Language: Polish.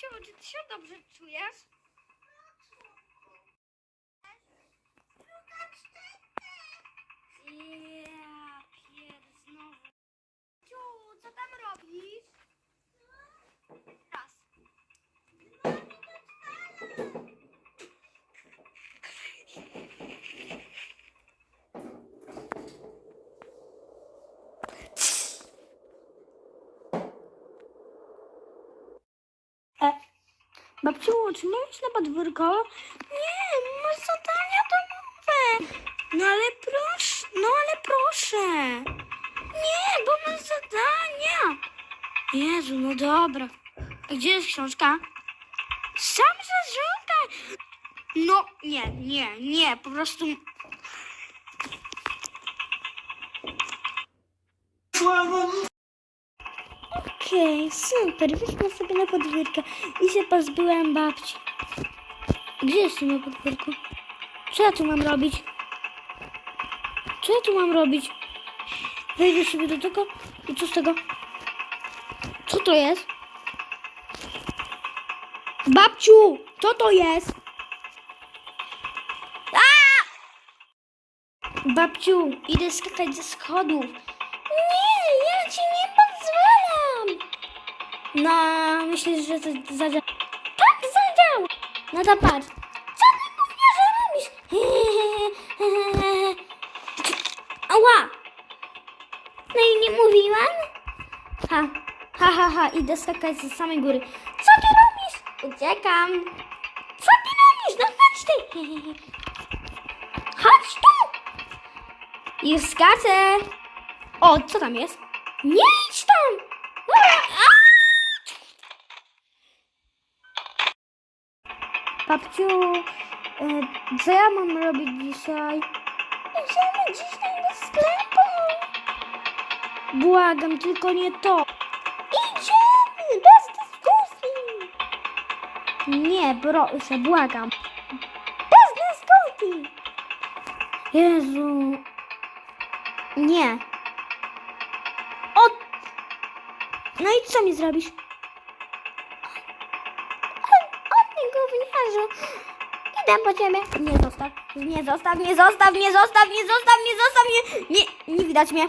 Czy ty się dobrze czujesz? Ja pier znowu. Ciu, co tam robisz? Raz. E, babciu, czy możesz na podwórko? Nie, masz zadania domowe. No ale proszę, no ale proszę. Nie, bo masz zadania. Jezu, no dobra. A Gdzie jest książka? Sam zażądaj. No, nie, nie, nie, po prostu... Okej, super, wyszłam sobie na podwórko i się pozbyłam babci. Gdzie jestem na podwórku? Co ja tu mam robić? Co ja tu mam robić? Wejdę sobie do tego i co z tego? Co to jest? Babciu, co to jest? Babciu, idę skakać ze schodów. Nie, ja ci nie. No, myślę, że to zadziała. Tak, zadziała. No to patrz. Co ty mówisz, że robisz? Ała. No i nie mówiłam? Ha, ha, ha, ha, idę skakać ze samej góry. Co ty robisz? Uciekam. Co ty robisz? No chodź ty. Chodź tu. Już skaczę. O, co tam jest? Nie idź tam! A! A! Babciu, e, co ja mam robić dzisiaj? Idziemy dzisiaj do sklepu. Błagam, tylko nie to. Idziemy, bez dyskusji. Nie, proszę, błagam. Bez dyskusji. Jezu. Nie. O! No i co mi zrobisz? Gówniarzu! Idę po ciebie. Nie zostaw, nie zostaw, nie zostaw, nie zostaw, nie zostaw, nie zostaw, nie, nie, nie widać mnie.